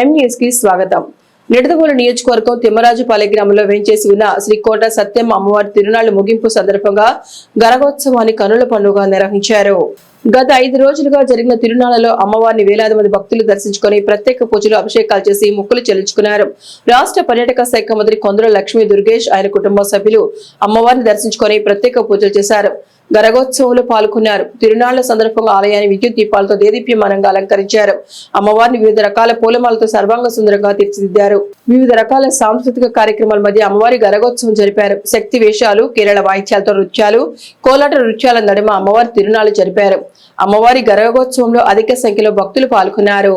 ఎం న్యూస్కి స్వాగతం. నిడదవోలు నియోజకవర్గం తిమ్మరాజుపాలె గ్రామంలో వేంచేసి ఉన్న శ్రీ కోట సత్యం అమ్మవారి తిరునాళ్ళ ముగింపు సందర్భంగా గరగోత్సవాన్ని కనుల పండుగ నిర్వహించారు. గత ఐదు రోజులుగా జరిగిన తిరునాళ్ళలో అమ్మవారిని వేలాది మంది భక్తులు దర్శించుకొని ప్రత్యేక పూజలు అభిషేకాలు చేసి మొక్కులు చెల్లించుకున్నారు. రాష్ట్ర పర్యాటక శాఖ మంత్రి కొందరు లక్ష్మీ దుర్గేష్ ఆయన కుటుంబ సభ్యులు అమ్మవారిని దర్శించుకొని ప్రత్యేక పూజలు చేశారు. గరగోత్సవంలో పాల్గొన్నారు. తిరునాళ్ళ సందర్భంగా ఆలయాన్ని విద్యుత్ దీపాలతో దేదీప్యమానంగా అలంకరించారు. అమ్మవారిని వివిధ రకాల పూలమాలతో సర్వాంగ సుందరంగా తీర్చిదిద్దారు. వివిధ రకాల సాంస్కృతిక కార్యక్రమాల మధ్య అమ్మవారి గరగోత్సవం జరిపారు. శక్తి వేషాలు కేరళ వాయిద్యాలతో నృత్యాలు కోలాట నృత్యాల నడుమ అమ్మవారి తిరునాళ్ళు జరిపారు. అమ్మవారి గరగోత్సవంలో అధిక సంఖ్యలో భక్తులు పాల్గొన్నారు.